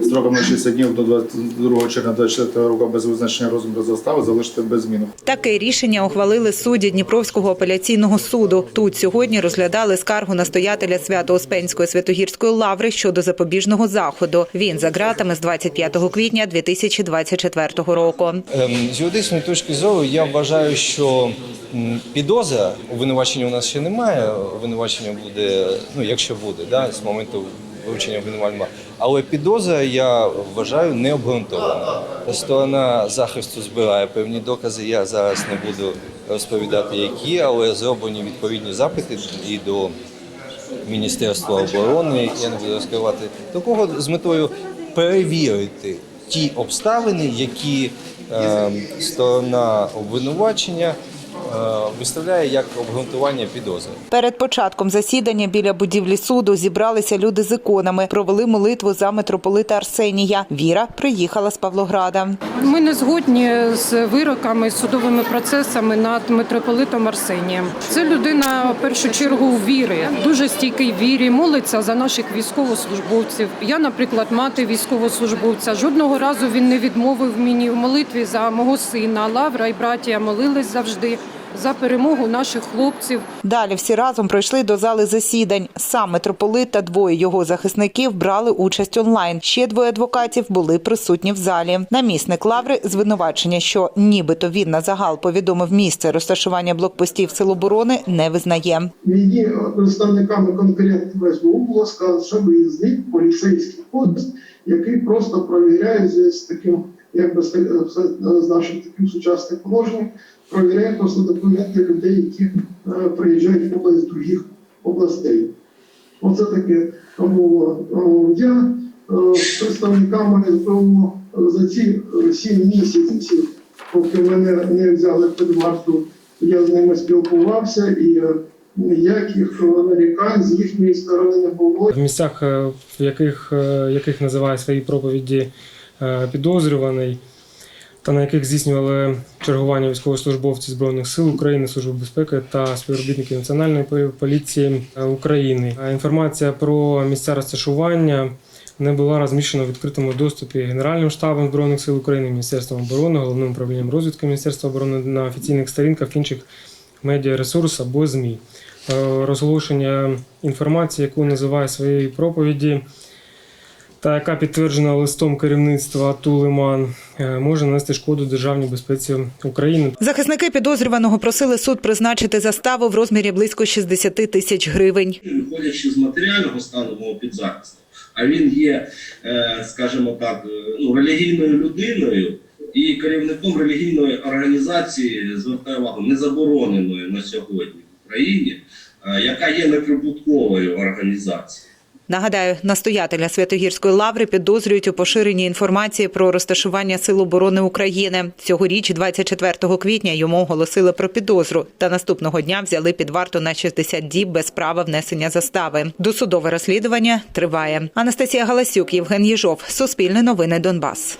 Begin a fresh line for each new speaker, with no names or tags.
Строком на 60 днів до 22 червня 24 року без визначення розміру застави залишити без змін.
Таке рішення ухвалили судді Дніпровського апеляційного суду. Тут сьогодні розглядали скаргу настоятеля Свято-Успенської Святогірської лаври щодо запобіжного заходу. Він за ґратами з 25 квітня 2024 року.
Ем, З юридичної точки зору я вважаю, що м, підозра обвинувачення у нас ще немає. Обвинувачення буде, ну якщо буде, да, з моменту вручення обвинувального. Але підозра я вважаю необґрунтована. Сторона захисту збирає певні докази. Я зараз не буду розповідати, які, але зроблені відповідні запити і до Міністерства оборони, я не буду розкривати, такого з метою перевірити ті обставини, які е, сторона обвинувачення виставляє як обґрунтування підозри.
Перед початком засідання біля будівлі суду зібралися люди з іконами, провели молитву за митрополита Арсенія. Віра приїхала з Павлограда.
Ми не згодні з вироками, судовими процесами над митрополитом Арсенієм. Це людина в першу чергу віри, дуже стійкий вірі, молиться за наших військовослужбовців. Я, наприклад, мати військовослужбовця. Жодного разу він не відмовив мені в молитві за мого сина. Лавра і братія молились завжди за перемогу наших хлопців.
Далі всі разом пройшли до зали засідань. Сам митрополит та двоє його захисників брали участь онлайн. Ще двоє адвокатів були присутні в залі. Намісник лаври звинувачення, що нібито він на загал повідомив місце розташування блокпостів Сил оборони, не визнає.
Мені представниками конкретного СБУ було сказано, що виїзний поліцейський пост, який просто провіряє з таким, як би сказати, нашим таким сучасним положенням, провіряє просто документи людей, які е, приїжджають в область других областей. Оце таке було. О, Я е, з представниками СБУ за ці е, сім місяців, поки мене не взяли під варту, я з ними спілкувався і е, ніяких нарікань з їхньої сторони не було.
в місцях, е, в яких, е, яких називає свої проповіді е, підозрюваний, та на яких здійснювали чергування військовослужбовці Збройних сил України, Служби безпеки та співробітники Національної поліції е, України. Інформація про місця розташування не була розміщена в відкритому доступі Генеральним штабом Збройних сил України, Міністерством оборони, головним управлінням розвідки Міністерства оборони на офіційних сторінках інших медіаресурс або ЗМІ. Е, Розголошення інформації, яку називає своєї проповіді, та яка підтверджена листом керівництва АТУ «Лиман», е, може нанести шкоду державній безпеці України.
Захисники підозрюваного просили суд призначити заставу в розмірі близько 60 тисяч гривень.
виходячи з матеріального стану мого підзахисту, а він є, е, скажімо так, е, ну, релігійною людиною і керівником релігійної організації, звертаю увагу, незабороненої на сьогодні в Україні, яка є неприбутковою організацією.
Нагадаю, настоятеля Святогірської лаври підозрюють у поширенні інформації про розташування Сил оборони України. Цьогоріч, 24 квітня, йому оголосили про підозру. Та наступного дня взяли під варту на 60 діб без права внесення застави. Досудове розслідування триває. Анастасія Галасюк, Євген Єжов, Суспільне новини Донбас.